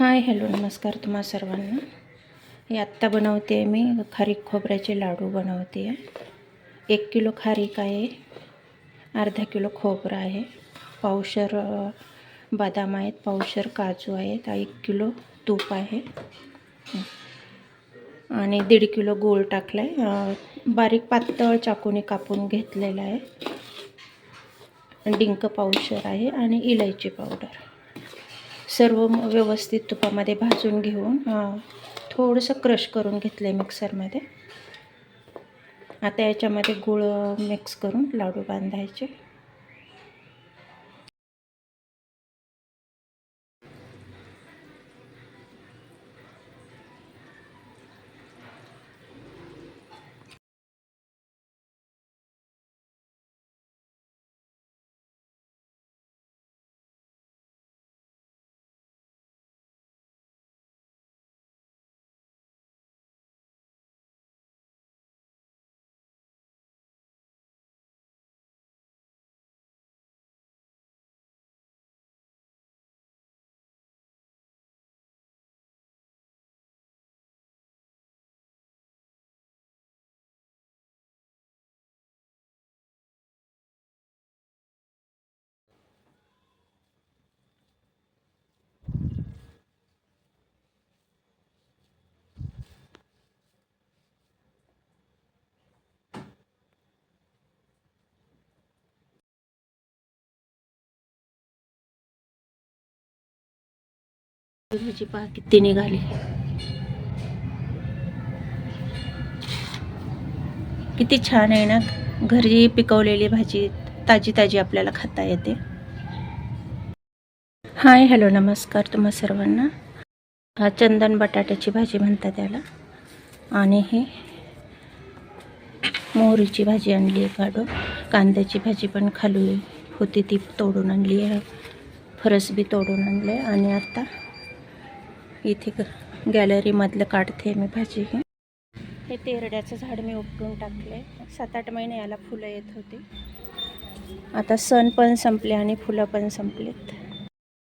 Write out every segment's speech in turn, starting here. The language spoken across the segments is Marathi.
हाय हॅलो नमस्कार तुम्हा सर्वांना. हे आत्ता बनवते आहे मी खारीक खोबऱ्याचे लाडू बनवते. आहे एक किलो खारीक आहे अर्धा किलो खोबरं आहे पावशर बदाम आहेत पावशर काजू आहेत एक किलो तूप आहे. आणि दीड किलो गोळ टाकला आहे बारीक पातळ चाकूने कापून घेतलेला आहे. डिंक पावशर आहे आणि इलायची पावडर. सर्व व्यवस्थित तुपामध्ये भाजून घेऊन थोडंसं क्रश करून घेतलं आहे मिक्सरमध्ये. आता याच्यामध्ये गूळ मिक्स करून लाडू बांधायचे. भाजी पहा किती निघाली. किती छान आहे ना घरी पिकवलेली भाजी ताजी ताजी आपल्याला खाता येते. हाय हॅलो नमस्कार तुम्हा सर्वांना. हा चंदन बटाट्याची भाजी म्हणतात त्याला आणि हे मोहरीची भाजी आणली आहे काढून. कांद्याची भाजी पण खाली होती ती तोडून आणली आहे. फरसबी तोडून तोडून आणले आणि आता इथे ग- गॅलरीमधलं काढते मी भाजी हे हे तेरड्याचं झाड मी उपटून टाकले सात आठ महिने याला फुलं येत होती. आता सण पण संपले आणि फुलं पण संपलेत.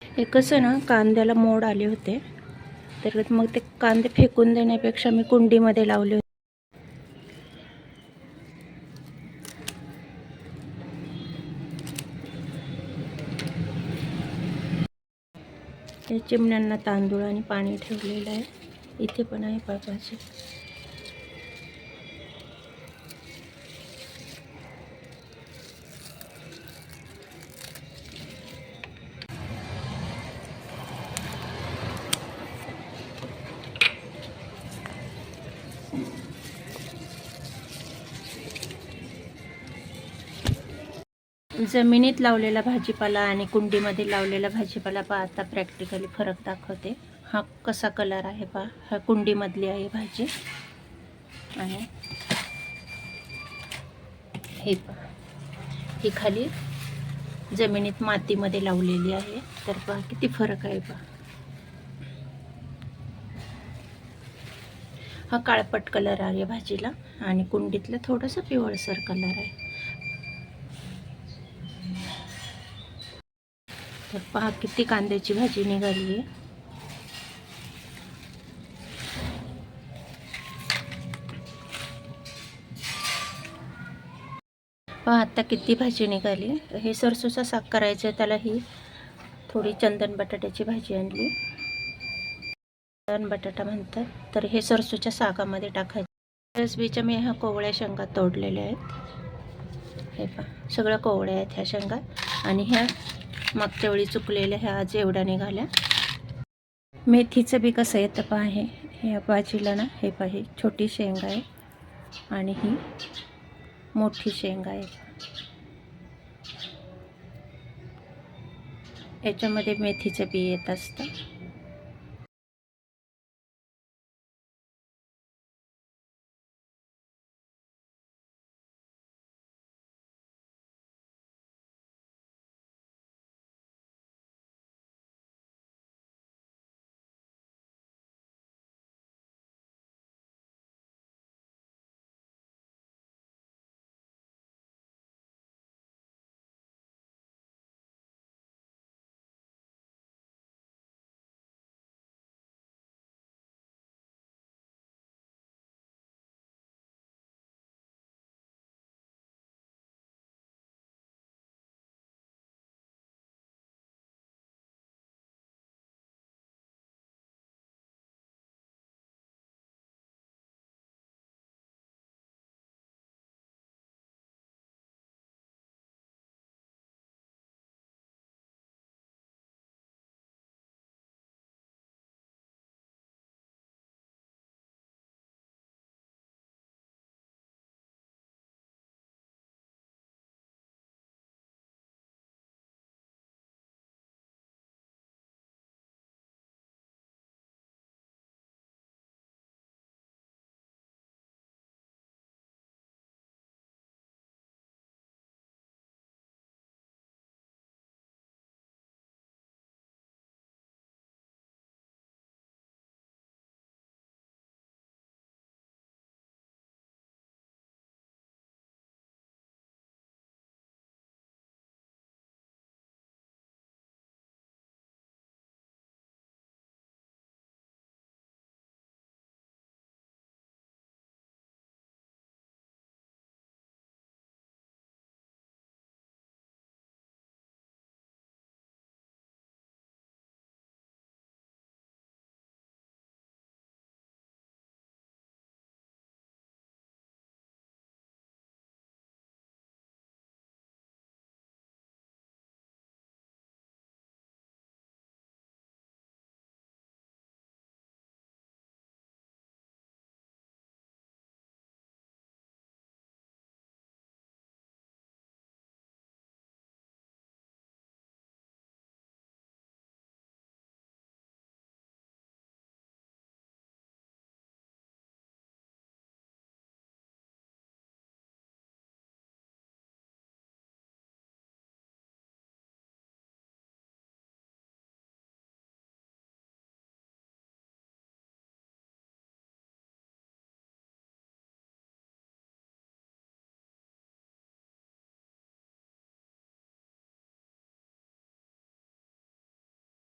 हे कसं ना कांद्याला मोड आले होते. तर मग ते कांदे फेकून देण्यापेक्षा मी कुंडीमध्ये लावले होते. या चिमण्यांना तांदूळ आणि पाणी ठेवलेलं आहे. इथे पण आहे पापाचे जमिनीत लावलेला भाजीपाला आणि कुंडीमध्ये लावलेला भाजीपाला पहा आता प्रॅक्टिकली फरक दाखवते. हा कसा कलर आहे पहा हा कुंडीमधली आहे भाजी. आणि हे पहा ही खाली जमिनीत मातीमध्ये लावलेली आहे. तर पहा किती फरक आहे पहा. हा काळपट कलर आहे भाजीला आणि कुंडीतलं थोडंसं पिवळसर कलर आहे. तर पहा किती कांद्याची भाजी निघाली आहे. पहा आत्ता किती भाजी निघाली. हे सरसूचा साग करायचं आहे त्याला ही थोडी चंदन बटाट्याची भाजी आणली. चंदन बटाटा म्हणतात तर हे सरसूच्या सागामध्ये टाकायचं. रसबीच्या मी ह्या कोवळ्या शेंगा तोडलेल्या आहेत. हे पहा सगळ्या कोवळ्या आहेत ह्या शेंगा. आणि ह्या मागच्या वेळी चुकलेल्या ह्या आज एवढ्या निघाल्या. मेथीचं बी कसं येतं पहा हे. ह्या भाजीला ना हे पाहिजे छोटी शेंगा आहे. आणि ही मोठी शेंगा आहे. याच्यामध्ये मेथीचं बी येत असतं.